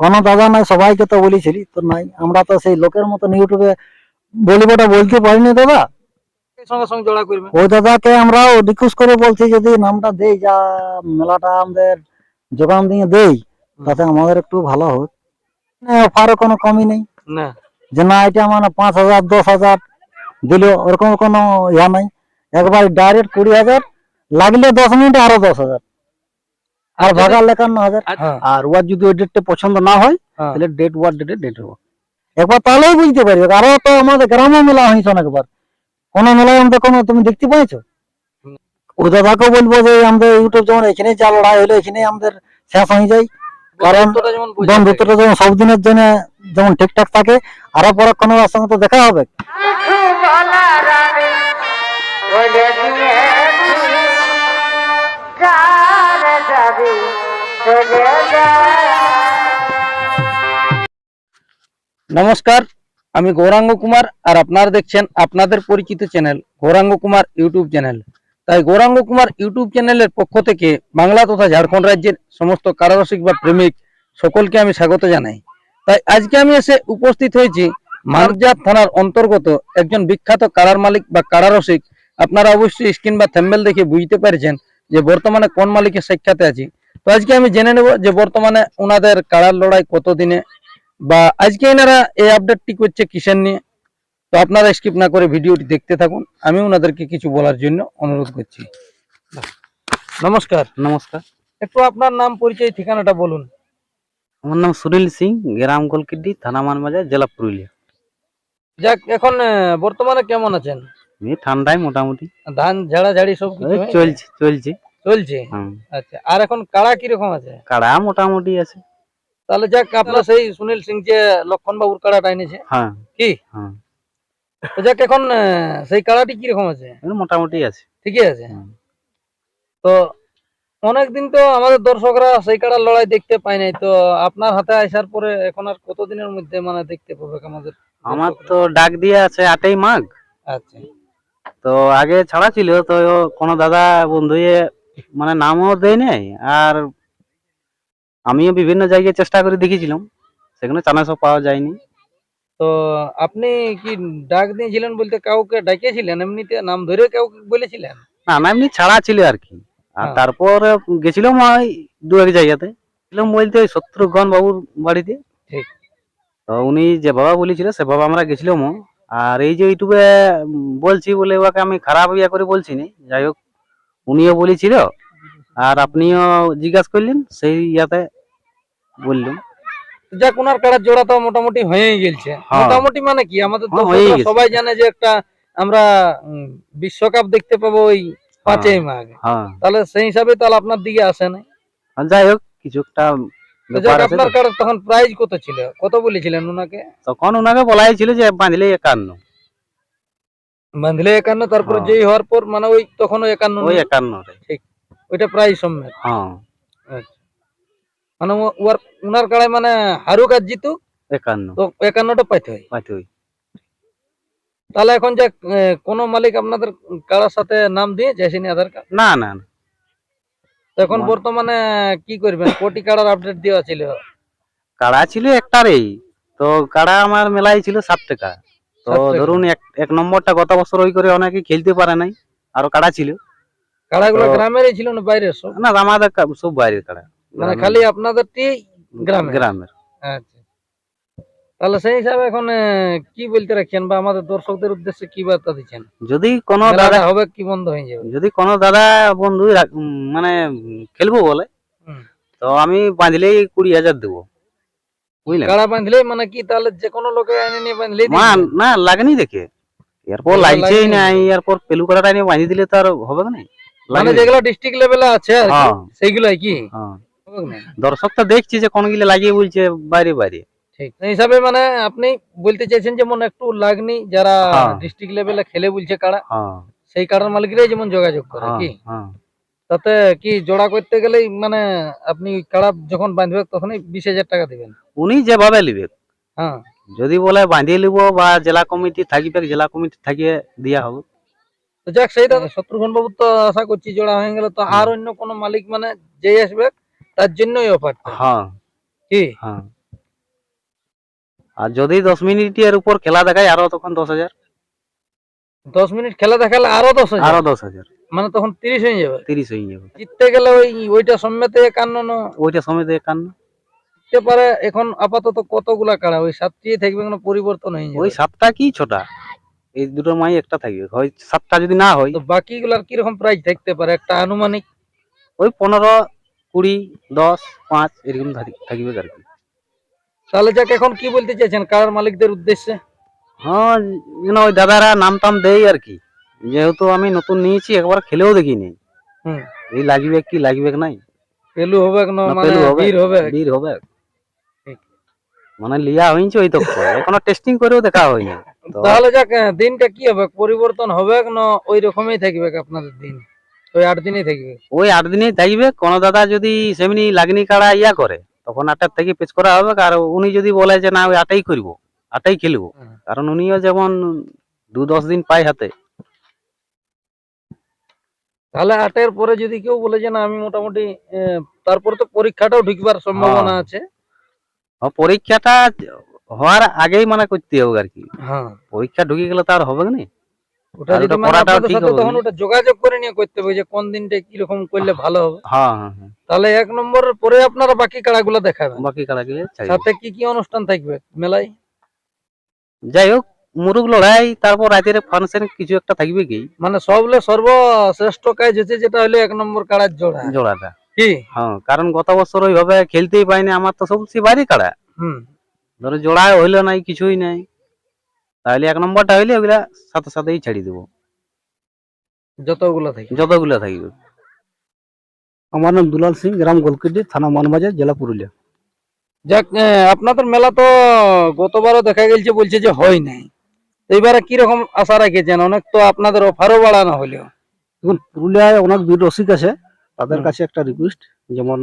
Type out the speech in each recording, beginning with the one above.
কোনো দাদা নাই সবাইকে তো বলেছিলি তো নাই। আমরা তো সেই লোকের মতন ইউটিউবে বলিবটা বলতে পারিনি দাদা। সঙ্গে সঙ্গে জোড়া করবে? ওই দাদাকে আমরাও রিকোয়েস্ট করে বলছি যদি নামটা দেই যা মেলাটা আমাদের যোগান দিয়ে দেই তাতে আমাদের একটু ভালো হোক। অফারে কোনো কমই নেই। না। যে না এটা মানে পাঁচ হাজার দশ হাজার দিল ওরকম কোনো ইয়া নাই। একবার ডাইরেক্ট কুড়ি হাজার লাগলে দশ মিনিট আরও দশ হাজার। আর ভাগার একান্ন হাজার। হ্যাঁ। আর ওয়ার যদি ওই ডেটটা পছন্দ না হয় হ্যাঁ। তাহলে ডেট ওয়ার ডেটে ডেট হব। একবার তাহলেই বুঝতে পারবে। আরও তো আমাদের গ্রামে মেলা হয়েছে অনেকবার। কোন মেলায় আমাদের কোনো তুমি দেখতে পাইছো। ও দাদাকে বলব যে আমাদের ইউটিউব যেমন এখানে যা লড়াই হলো এখানে আমাদের শেষ হয়ে যায়। কারণ বন্ধুত্বটা যেমন সব দিনের জন্য যেমন ঠিকঠাক থাকে আরও পরে কোনো সঙ্গে তো দেখা হবে? নমস্কার, আমি গৌরাঙ্গ কুমার আর আপনারা দেখছেন আপনাদের পরিচিত channel, Gouranga Kumar YouTube channel. তাই গৌরাঙ্গ কুমার ইউটিউব চ্যানেলের পক্ষ থেকে বাংলা তথা ঝাড়খণ্ড রাজ্যের সমস্ত কারারসিক বা প্রেমিক সকলকে আমি স্বাগত জানাই। তাই আজকে আমি এসে উপস্থিত হয়েছি মানবজাত থানার অন্তর্গত একজন বিখ্যাত কারার মালিক বা কারারসিক। আপনারা অবশ্যই স্ক্রিন বা থ্যাম্বেল দেখে বুঝতে পেরেছেন যে বর্তমানে কোন মালিকের সাক্ষাতে আছি। তো আজকে আমি জেনে নেব যে বর্তমানে ওনাদের কারার লড়াই কত দিনে বা আজকে এনারা এই আপডেটটি করছে কিসের নিয়ে? তো আপনারা স্কিপ না করে ভিডিওটি দেখতে থাকুন। আমি ওনাদেরকে কিছু বলার জন্য অনুরোধ করছি। নমস্কার। নমস্কার। একটু আপনার নাম পরিচয় ঠিকানাটা বলুন। আমার নাম সুনীল সিং গ্রাম কলকিডি থানা মানবাজার জেলা পুরুলিয়া। যাক এখন বর্তমানে কেমন আছেন? ঠান্ডায় মোটামুটি। ধান ঝাড়া ঝাড়ি সব চলছে চলছে। চলছে? আচ্ছা আর এখন কাড়া কীরকম আছে? কাড়া মোটামুটি আছে। তাহলে যাক আপনার সেই সুনীল সিং যে লক্ষণ বাবুর কাড়াটা এনেছে। হ্যাঁ। কি? হ্যাঁ। যাক এখন সেই কাড়াটি কীরকম আছে? মোটামুটি আছে। ঠিকই আছে। তো অনেকদিন তো আমাদের দর্শকরা সেই কাড়ার লড়াই দেখতে পায় নাই। তো আপনার হাতে আসার পরে এখন আর কতদিনের মধ্যে মানে দেখতে পাবে আমাদের আমার তো ডাক দিয়ে আছে আটই মাঘ। আচ্ছা। তো আগে ছাড়া ছিল তো কোনো দাদা বন্ধু মানে নামও দেয় নাই আর আমিও বিভিন্ন জায়গায় চেষ্টা করে দেখেছিলাম সেখানে চানা সব পাওয়া যায়নি। তো আপনি কি ডাক দিয়েছিলেন বলতে কাউকে ডাকিয়েছিলেন? এমনিতে নাম ধরে কাউকে বলেছিলেন? না না এমনি ছাড়া ছিল আর কি। আর হ্যাঁ। তারপর গেছিলাম ওই দু এক জায়গাতে। ছিলাম বলতে ওই শত্রুঘ্ন বাবুর বাড়িতে। ঠিক। তো উনি যে বাবা বলেছিল সে বাবা আমরা গেছিলাম আর এই যে ইউটিউবে বলছি বলে ওকে আমি খারাপ ইয়া করে বলছি না। যাই হোক উনিও বলেছিল আর আপনিও জিজ্ঞাসা করলেন সেই ইয়াতে বললাম। যাক ওনার কাড়ার জোড়া তো মোটামুটি হয়েই গেছে হ্যাঁ। মোটামুটি মানে কি আমাদের হ্যাঁ, গেছে। সবাই জানে যে একটা আমরা বিশ্বকাপ দেখতে পাবো ওই পাঁচই মাঘ। হ্যাঁ। তাহলে সেই হিসাবে তাহলে আপনার দিকে আসে না যাই হোক কিছু একটা তো আপনার কাড়ার তখন প্রাইজ কত ছিল? কত বলেছিলেন ওনাকে? তখন ওনাকে বলাই ছিল যে বাঁধলে একান্ন। বাঁধলে একান্ন তারপরে হ্যাঁ। যেই হওয়ার পর মানে ওই তখন একান্ন ওই একান্ন ওইটা প্রায় সম্মেত হ্যাঁ। মানে ও- ওর উনার কাড়ায় মানে হারুক আর জিতুক একান্ন। তো একান্নটা পাইতে হয়। পাইতে হয়। তাহলে এখন যে কোন মালিক আপনাদের কাড়ার সাথে নাম দিয়ে চাইছেন আধার কার্ড? না না না। তো এখন বর্তমানে কি করবেন? কোটি কাড়ার আপডেট দেওয়া ছিল। কাড়া ছিল একটারেই। তো কাড়া আমার মেলায় ছিল সাত টাকা। তো ধরুন এক এক নম্বরটা গত বছর ওই করে অনেকে খেলতে পারে নাই আরও কাড়া ছিল। কাড়াগুলো গ্রামেরই ছিল না বাইরের সব? না আমাদের সব বাইরের কাড়া। মানে খালি আপনাদেরটি গ্রামের? গ্রামের। আচ্ছা। তাহলে সেই হিসাবে এখন কি বলতে রাখছেন বা আমাদের দর্শকদের উদ্দেশ্যে কি বার্তা দিচ্ছেন? যদি কোনো দাদা হবে কি বন্ধ হয়ে যাবে? যদি কোনো দাদা বন্ধু মানে খেলব বলে তো আমি বাঁধলেই কুড়ি হাজার দেবো। বুঝলেন? কাড়া বাঁধলে মানে কি তাহলে যে কোনো লোকে এনে নিয়ে বাঁধলেই মা না লাগেনি দেখে। এরপর এরপর লাগছেই না এরপর পেলু কাটাটা নিয়ে বাঁধি দিলে তো আর হবে না। মানে যেগুলো ডিস্ট্রিক্ট লেভেলে আছে আর কি, হ্যাঁ। সেইগুলাই কি? হ্যাঁ? দর্শক তো দেখছি যে কোনগুলো লাগিয়ে বলছে বাইরে বাইরে। ঠিক। সেই হিসাবে মানে আপনি বলতে চাইছেন যেমন একটু লাগনি যারা হ্যাঁ। ডিস্ট্রিক্ট লেভেলে খেলে বলছে কাড়া হ্যাঁ। সেই কাড়ার মালিকরাই যেমন যোগাযোগ করে হ্যাঁ কি? হ্যাঁ। তাতে কি জোড়া করতে গেলেই মানে আপনি কাড়া যখন বাঁধবে তখনই বিশ হাজার টাকা দিবেন। উনি যেভাবে নিবে হ্যাঁ। যদি বলে বাঁধিয়ে নিব বা জেলা কমিটি থাকিবে জেলা কমিটি থাকিয়ে দিয়া হবে। যাক সেইটা শত্রুঘ্ন বাবু তো আশা করছি জোড়া হয়ে গেলে। তো আর অন্য কোনো মালিক মানে যেই আসবে তার জন্যই অফার হ্যাঁ। কি? হ্যাঁ। আর যদি দশ মিনিটের উপর খেলা দেখায় আরও তখন দশ হাজার। দশ মিনিট খেলা দেখালে আরও দশ হাজার? আরও দশ হাজার। মানে তখন তিরিশ হয়ে যাবে? তিরিশ হয়ে যাবে। জিততে গেলে ওই ওইটা সম্মেতে একান্ন ওইটা সময় একান্ন। জিততে পারে এখন আপাতত কতগুলা কাড়া? ওই সাতটি থাকবে কোনো পরিবর্তন হয়ে ওই সাতটা কি ছটা? এই দুটোর মাই একটা থাকবে। হয় সাতটা যদি না হয় তো বাকিগুলার কীরকম প্রাইস থাকতে পারে? একটা আনুমানিক। ওই পনেরো কুড়ি দশ পাঁচ এরকম থাকবে আর কি। তাহলে যাক এখন কি বলতে চাইছেন কার মালিকদের উদ্দেশ্যে? হ্যাঁ যেন ওই দাদারা নাম টাম দেয় আর কি। যেহেতু আমি নতুন নিয়েছি একবার খেলেও দেখিনি। হুম। এই লাগবে কি লাগবে নাই? পেলু হবে না মানে। বীর হবে বীর হবে। মানে লিয়া হয়েছে ওই তো এখনও টেস্টিং করেও দেখা হয়নি। তাহলে যাক দিনটা কি হবে? পরিবর্তন হবে না ওই রকমই থাকবে আপনাদের দিন? ওই আট দিনই থাকবে? ওই আট দিনেই থাকবে। কোন দাদা যদি সেমনি লাগনি কাড়া ইয়া করে তখন আটটার থেকে পেচ করা হবে। আর উনি যদি বলে যে না ওই আটাই করব আটাই খেলব। কারণ উনিও যেমন দু দশ দিন পায় হাতে। তাহলে আটের পরে যদি কেউ বলে যে না আমি মোটামুটি তারপরে তো পরীক্ষাটাও ঢুকবার সম্ভাবনা হ্যাঁ। আছে। পরীক্ষাটা হওয়ার আগেই মানে করতে হবে আর কি। হ্যাঁ। পরীক্ষা ঢুকে গেলে তো আর হবে না? ওটা যদি মানে করাটাও ঠিক হবে তখন ওটা যোগাযোগ করে নিয়ে করতে হবে যে কোন দিনটা কীরকম করলে ভালো হবে। হ্যাঁ হ্যাঁ তাহলে এক নম্বর পরে আপনারা বাকি কাড়াগুলো দেখাবেন। বাকি। সাথে কি কি অনুষ্ঠান থাকবে? মেলায়? যাই হোক মুরুগ লড়াই তারপর রাতের ফাংশন কিছু একটা থাকবে কি? মানে সবলে সর্বশ্রেষ্ঠ কাজ হচ্ছে যেটা হলো এক নম্বর কাড়ার জোড়া। জোড়াটা। কি? হ্যাঁ কারণ গত বছর ওইভাবে খেলতেই পাইনি আমার তো সবচেয়ে বাড়ি কাড়া। হুম। ধরো জোড়া হইল নাই কিছুই নাই। তাহলে এক নম্বরটা হইলে ওগুলা সাথে সাথেই ছেড়ে দেবো। যতগুলো থাকবে। যতগুলো থাকবে। আমার নাম দুলাল সিং গ্রাম গোলকিডি থানা মানবাজার জেলা পুরুলিয়া। যাক আপনাদের মেলা তো গতবারও দেখা গেছে বলছে যে হয় নাই। তো এবারে কীরকম আশা রাখেছেন? অনেক তো আপনাদের অফারও বাড়ানো হলেও দেখুন পুরুলিয়ায় অনেক বীর রসিক আছে। তাদের কাছে একটা রিকোয়েস্ট যেমন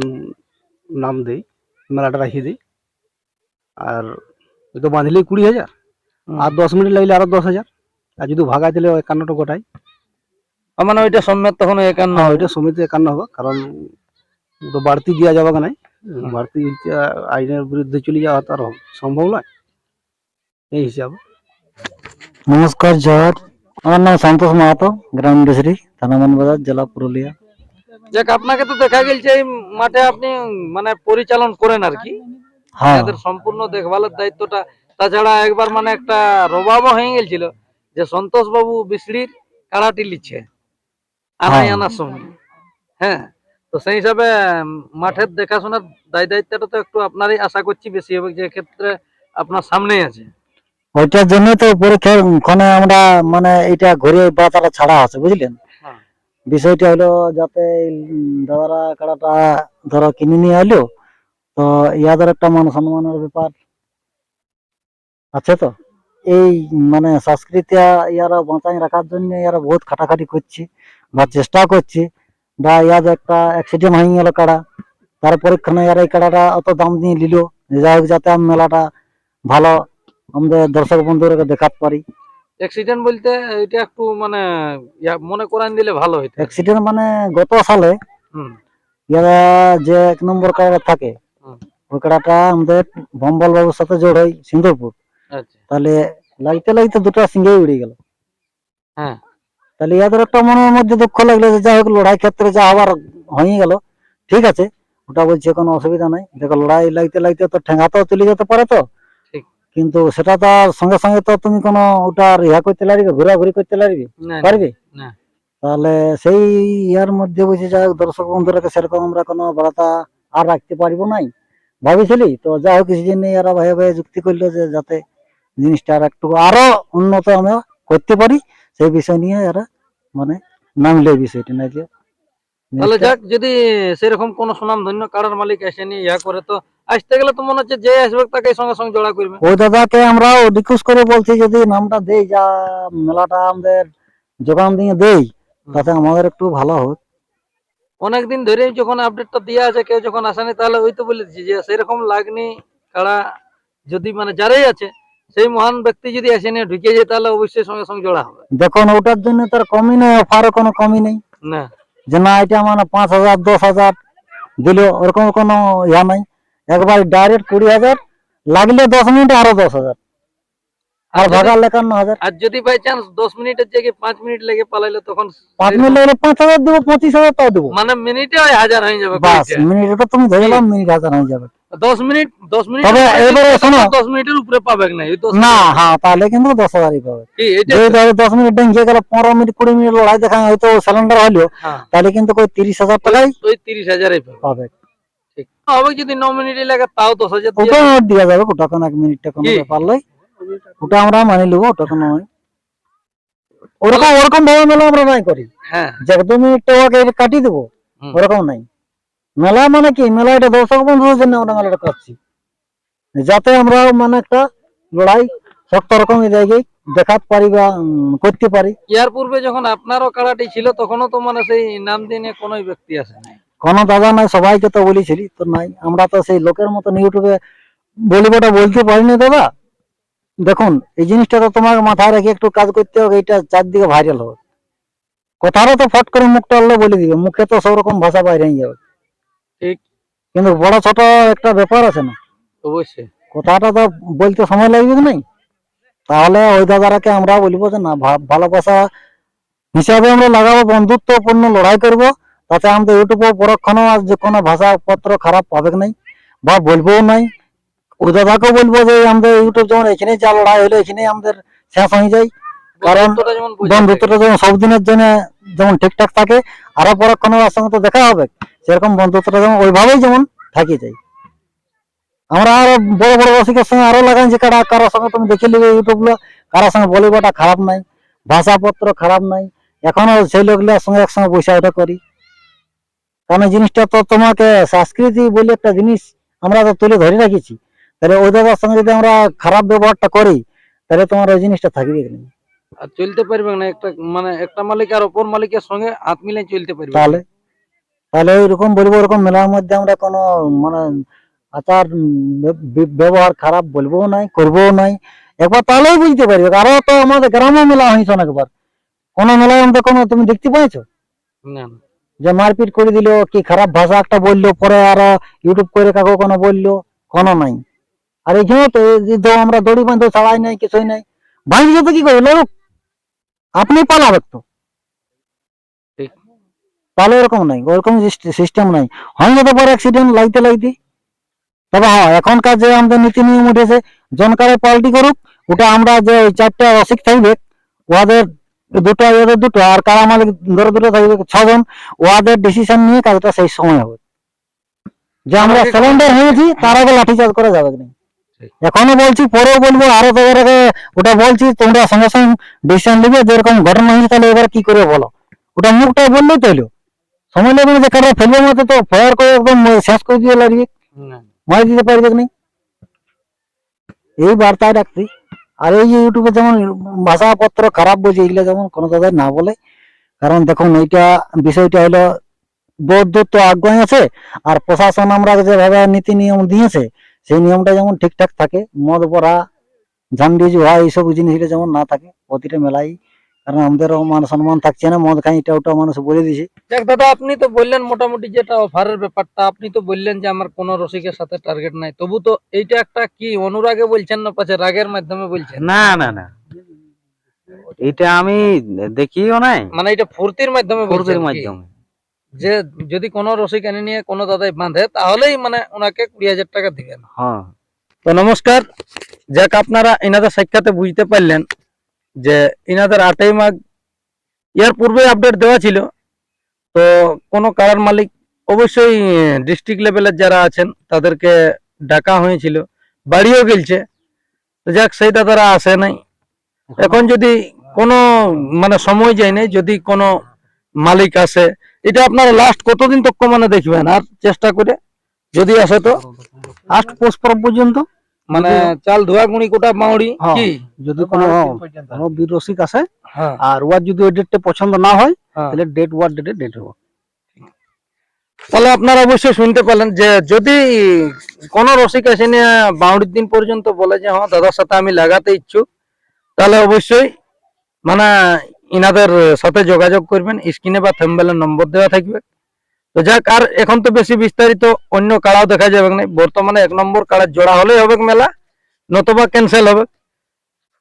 নাম দেই মেলাটা রাখিয়ে দিই। আর ওই তো বাঁধলেই কুড়ি হাজার। আর দশ মিনিট লাগলে আরও দশ হাজার। আর যদি ভাগাই দিলে একান্নটা গোটাই। মানে ওইটা সম্মেত তখন একান্ন না ওইটা সমিতি একান্ন হবে কারণ তো বাড়তি দেওয়া যাবে না বাড়তি আইনের বিরুদ্ধে চলে যাওয়া তো আর সম্ভব নয়। এই হিসাবে। নমস্কার জয়। আমার নাম সন্তোষ মাহাতো গ্রাম ডিসরি থানা মানবাজার জেলা পুরুলিয়া। যাক আপনাকে তো দেখা গেছে এই মাঠে আপনি মানে পরিচালন করেন আর কি। হ্যাঁ। তাদের সম্পূর্ণ দেখভালের দায়িত্বটা তাছাড়া একবার মানে একটা রবাবও হয়ে গেছিল যে সন্তোষ বাবু বিসড়ির কাড়াটি লিচ্ছে আনাই হ্যাঁ। আনার সময়। হ্যাঁ তো সেই হিসাবে মাঠের দেখাশোনার দায় দায়িত্বটা তো একটু আপনারই আশা করছি বেশি হবে যে ক্ষেত্রে আপনার সামনেই আছে। ওইটার জন্যই তো পরীক্ষার আমরা মানে এটা ঘুরে বাতাটা ছাড়া আছে বুঝলেন? হ্যাঁ। বিষয়টা হলো যাতে দাদারা কাড়াটা ধরো কিনে নিয়ে এলো তো ইয়াদের একটা মান সম্মানের ব্যাপার আছে তো? এই মানে সংস্কৃতি ইয়ারা বাঁচাই রাখার জন্য ইয়ারা বহুত খাটাখাটি করছে বা চেষ্টা করছি, বা ইয়াদ একটা অ্যাক্সিডেন্ট হয়ে গেল কাড়া, তার পরীক্ষণে ইয়ার এই কাড়াটা অত দাম দিয়ে নিল। যাই হোক, যাতে আমি মেলাটা ভালো আমাদের দর্শক বন্ধুদেরকে দেখাতে পারি। অ্যাক্সিডেন্ট বলতে এটা একটু মানে ইয়া মনে করান দিলে ভালো হইতো। অ্যাক্সিডেন্ট মানে গত সালে ইয়ারা যে এক নম্বর কাড়া থাকে ওই কাড়াটা আমাদের বম্বল বাবুর সাথে জোড় হয় সিন্ধুরপুর। আচ্ছা। তাহলে লাগতে লাগতে দুটো সিঙ্গেই উড়ে গেল। হ্যাঁ। তাহলে ইয়াদের একটা মনের মধ্যে দুঃখ লাগল যে যাই হোক লড়াই ক্ষেত্রে যা আবার হয়ে গেল। ঠিক আছে ওটা বলছে কোনো অসুবিধা নাই। দেখো লড়াই লাগতে লাগতে তো ঠেঙ্গাতেও চলে যেতে পারে তো। কিন্তু সেটা তো আর সঙ্গে সঙ্গে তো তুমি কোনো ওটা ইয়া করতে লাগবে ঘোরাঘুরি করতে লাগবে? না, না, পারবে? তাহলে সেই ইয়ার মধ্যে বুঝে যাই দর্শক বন্ধুরাকে সেরকম আমরা কোনো বার্তা আর রাখতে পারব নাই। ভাবিছিলি? তো যাই হোক জন্য এরা ভাই ভাই যুক্তি করল যে যাতে জিনিসটা আর একটু আরও উন্নত আমরা করতে পারি সেই বিষয় নিয়ে এরা মানে নামলে বিষয়টি না যে তাহলে যাক যদি সেরকম কোন সুনাম ধন্য কারোর মালিক আসেনি ইয়া করে তো আসতে গেলে তো মনে হচ্ছে যে আসবে তাকে সঙ্গে সঙ্গে জোড়া করবে। ওই দাদাকে আমরা রিকোয়েস্ট করে বলছি যদি নামটা দেই যা মেলাটা আমাদের যোগান দিয়ে দেই তাতে আমাদের একটু ভালো হোক। অনেকদিন ধরে যখন আপডেটটা দেওয়া আছে কেউ যখন আসেনি তাহলে ওই তো বলেছি যে সেরকম লাগনি কাড়া যদি মানে যারাই আছে সেই মহান ব্যক্তি যদি আসেনি ঢুকে যায় তাহলে অবশ্যই সঙ্গে সঙ্গে জোড়া হবে। দেখুন ওটার জন্য তার কমই নেই অফারও কোনো কমই নেই। না। যে না এটা মানে পাঁচ হাজার দশ হাজার দিল ওরকম কোনো ইয়া নাই। একবার ডাইরেক্ট কুড়ি হাজার লাগলে দশ মিনিট আরও দশ হাজার। আর ভাগার একান্ন হাজার। আর যদি বাই চান্স দশ মিনিটের জায়গায় পাঁচ মিনিট লেগে পালাইলো তখন পাঁচ মিনিট লাগলে পাঁচ হাজার দেবো পঁচিশ হাজার তাও দেবো। মানে মিনিটে ওই হাজার হয়ে যাবে বাস। মিনিট তুমি ধরে নাও মিনিট হাজার হয়ে যাবে। দশ মিনিট দশ মিনিট তবে এবারে শোনো। দশ মিনিটের উপরে পাবে না না হ্যাঁ তাহলে কিন্তু দশ হাজারই পাবে। যদি ধরো দশ মিনিট ডেঙ্গে গেল পনেরো মিনিট কুড়ি মিনিট লড়াই দেখা হয়তো সিলিন্ডার হলো হ্যাঁ। তাহলে কিন্তু কই তিরিশ হাজার টাকাই ওই তিরিশ হাজারই পাবে। ঠিক হবে যদি ন মিনিটে লাগে তাও হাজার দিয়ে ওটা দেওয়া যাবে ওটা কোনো এক মিনিটটা কোনো ব্যাপার নয় ওটা আমরা মানি নেব ওটা কোনো ওরকম ওরকম ভাবে মেলা আমরা নাই করি। হ্যাঁ। যে দু মিনিটটা ওকে কাটিয়ে দেবো। ওরকম নাই। মেলা মানে কি? মেলা এটা দর্শক বন্ধুদের জন্য আমরা মেলাটা করছি। যাতে আমরা মানে একটা লড়াই শক্ত রকম জায়গায় দেখাতে পারি বা করতে পারি। ইয়ার পূর্বে যখন আপনারও কাড়াটি ছিল তখনও তো মানে সেই নাম দিনে কোনো ব্যক্তি আসে নাই কোনো দাদা নাই সবাইকে তো বলেছিলি তো নাই। আমরা তো সেই লোকের মতন ইউটিউবে বলিবটা বলতে পারিনি দাদা। দেখুন এই জিনিসটা তো তোমার মাথায় রেখে একটু কাজ করতে হবে এটা চারদিকে ভাইরাল হবে। কথাটা তো ফট করে মুখটা আল্লাহ বলে দিবে মুখে তো সব রকম ভাষা বাইরে যাবে। ঠিক। কিন্তু বড় ছোট একটা ব্যাপার আছে না। অবশ্যই। কথাটা তো বলতে সময় লাগবে নাই? তাহলে ওই দাদারাকে আমরা বলব যে না ভালোবাসা হিসাবে আমরা লাগাবো বন্ধুত্বপূর্ণ লড়াই করব। তাতে আমাদের ইউটিউবে পরক্ষণও আর যে কোনো ভাষাপত্র খারাপ পাবে নাই বা বলবোও নাই। ওই দাদাকেও বলব যে আমাদের ইউটিউব যেমন এখানে যা লড়াই হলো এখানে আমাদের শেষ হয়ে যায়। কারণ বন্ধুত্বটা যেমন বজায় থাকে। বন্ধুত্বটা যেমন সব দিনের জন্য যেমন ঠিকঠাক থাকে আরও পরক্ষণে সঙ্গে তো দেখা হবে। সেরকম বন্ধুত্বটা যেমন ওইভাবেই যেমন থাকি যায়। আমরা আরও বড় বড় রসিকের সঙ্গে আরও লাগাই যে কারা কারোর সঙ্গে তুমি দেখে নিবে ইউটিউবগুলো কারোর সঙ্গে বলিবাটা খারাপ নাই ভাষাপত্র খারাপ নাই। এখনও সেই লোকগুলোর সঙ্গে একসঙ্গে ওটা করি। কারণ এই জিনিসটা তো তোমাকে সংস্কৃতি বলে একটা জিনিস আমরা তো তুলে ধরে রাখিছি। তাহলে ওই দাদার সঙ্গে যদি আমরা খারাপ ব্যবহারটা করি তাহলে তোমার ওই জিনিসটা থাকবে আর চলতে পারবে না একটা মানে একটা মালিক আর অপর মালিকের সঙ্গে হাত মিলে চলতে পারবে। তাহলে? তাহলে ওইরকম বলব ওরকম মেলার মধ্যে আমরা কোনো মানে আচার ব্যবহার খারাপ বলব নাই করব নাই। একবার তাহলেই বুঝতে পারবে আরও তো আমাদের গ্রামে মেলা হয়েছে অনেকবার। কোনো মেলায় আমাদের কোনো তুমি দেখতে পাইছো? না না। যে মারপিট করে দিল কি খারাপ ভাষা একটা বলল পরে আর ইউটিউব করে কাকু কোনো বলল কোনো নাই। আর এখানে তো আমরা দড়ি বাঁধে ছাড়াই নাই কিছুই নাই। ভাঙি যেতে কি করবে? লোক আপনি পালাবে তো। ঠিক। তাহলে এরকম নাই ওরকম সিস্টেম নাই। হয় যেতে পারে অ্যাক্সিডেন্ট লাগতে লাগতে তবে হ্যাঁ এখনকার যে আমাদের নীতি নিয়ম উঠেছে জনকারে পাল্টি করুক ওটা আমরা যে চারটা রসিক থাকবে ওদের দুটো এদের দুটো আর কারা মালিক ধরো দুটো থাকবে? ছজন। ওদের ডিসিশন নিয়ে কাজটা সেই সময় হবে। যে আমরা সিলিন্ডার হয়েছি তার আগে লাঠিচার্জ করা যাবে না। এখনও বলছি পরেও বলব আরও তোদের আগে ওটা বলছি তোমরা সঙ্গে সঙ্গে ডিসিশন নিবে যেরকম ঘটনা হয়েছে তাহলে এবার কি করে বলো? ওটা মুখটা বললেই তো সময় লাগবে না যে কারও ফেলবে মতো তো ফায়ার করে একদম শেষ করে দিয়ে লাগবে মারি দিতে পারবে না? এই বার্তায় রাখছি। আর এই ইউটিউবে যেমন ভাষাপত্র খারাপ বলছে, এগুলো যেমন কোনো দাদা না বলে, কারণ দেখুন এইটা বিষয়টা হলো বৌদ্ধ আজ্ঞায় আছে, আর প্রশাসন আমরা যেভাবে নীতি নিয়ম দিয়েছে, সেই নিয়মটা যেমন ঠিকঠাক থাকে, মদ পড়া ঝান্ডি জুহা এইসব জিনিসগুলো যেমন না থাকে, প্রতিটা মেলাই কারণ আমাদেরও মান সম্মান থাকছে না মদ খাই এটা ওটা মানুষ বলে দিছে। দেখ দাদা আপনি তো বললেন মোটামুটি যেটা অফারের ব্যাপারটা আপনি তো বললেন যে আমার কোনো রসিকের সাথে টার্গেট নাই। তবু তো এইটা একটা কি অনুরাগে বলছেন না পাচ্ছে রাগের মাধ্যমে বলছেন? না না না। এটা আমি দেখিও নাই। মানে এটা ফুর্তির মাধ্যমে বলছেন ফুর্তির মাধ্যমে। যে যদি কোনো রসিক এনে নিয়ে কোনো দাদাই বাঁধে তাহলেই মানে ওনাকে কুড়ি হাজার টাকা দিবেন। হ্যাঁ। তো নমস্কার যাক আপনারা এনাদের সাক্ষাতে বুঝতে পারলেন যে ইনাদের আটই মাঘ ইয়ার পূর্বে আপডেট দেওয়া ছিল। তো কোনো কারার মালিক অবশ্যই ডিস্ট্রিক্ট লেভেলের যারা আছেন তাদেরকে ডাকা হয়েছিল। বাড়িও গেলছে। তো যাক সেই দাদারা আসে নাই। এখন যদি কোনো মানে সময় যায় নাই যদি কোনো মালিক আসে এটা আপনারা লাস্ট কতদিন তক মানে দেখবেন? আর চেষ্টা করে যদি আসে তো? পোষ পরব পর্যন্ত? মানে চাল ধোয়া গুঁড়ি কোটা মাউড়ি হ্যাঁ। কি? যদি কোনো কোনো বীর রসিক আসে হ্যাঁ। আর ওয়ার যদি ওই ডেটটা পছন্দ না হয় হ্যাঁ। তাহলে ডেট ওয়ার ডেটে ডেট হবে। তাহলে আপনারা অবশ্যই শুনতে পেলেন যে যদি কোনো রসিক এসে নিয়ে বাউড়ির দিন পর্যন্ত বলে যে হ্যাঁ দাদার সাথে আমি লাগাতে ইচ্ছুক তাহলে অবশ্যই মানে ইনাদের সাথে যোগাযোগ করবেন। স্ক্রিনে বা থেম্বেলের নম্বর দেওয়া থাকবে। তো যাক আর এখন তো বেশি বিস্তারিত অন্য কাড়াও দেখা যাবে না। বর্তমানে এক নম্বর কাড়ার জোড়া হলেই হবে মেলা নতবা ক্যান্সেল হবে।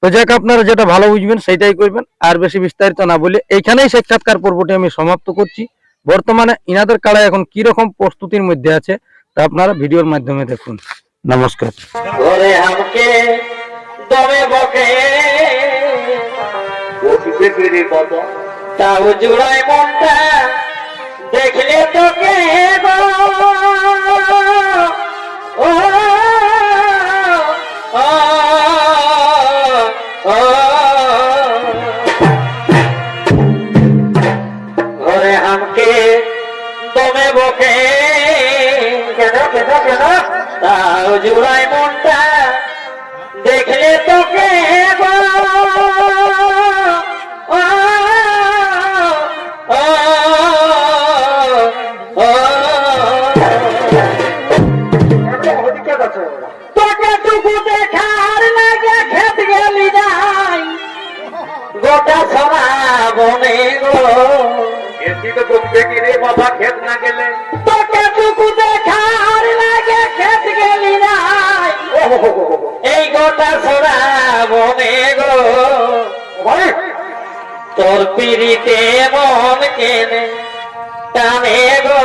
তো যাক আপনারা যেটা ভালো বুঝবেন সেটাই করবেন। আর বেশি বিস্তারিত না বলে এইখানেই সাক্ষাৎকার পর্বটি আমি সমাপ্ত করছি। বর্তমানে ইনাদের কাড়া এখন কি রকম প্রস্তুতির মধ্যে আছে তা আপনারা ভিডিওর মাধ্যমে দেখুন। নমস্কার। তাও মনটা দেখলে তোকে। ঘরে আমাকে দমে বকে। কেন কেন কেন? তাও জুড়াই কেনে টানে গো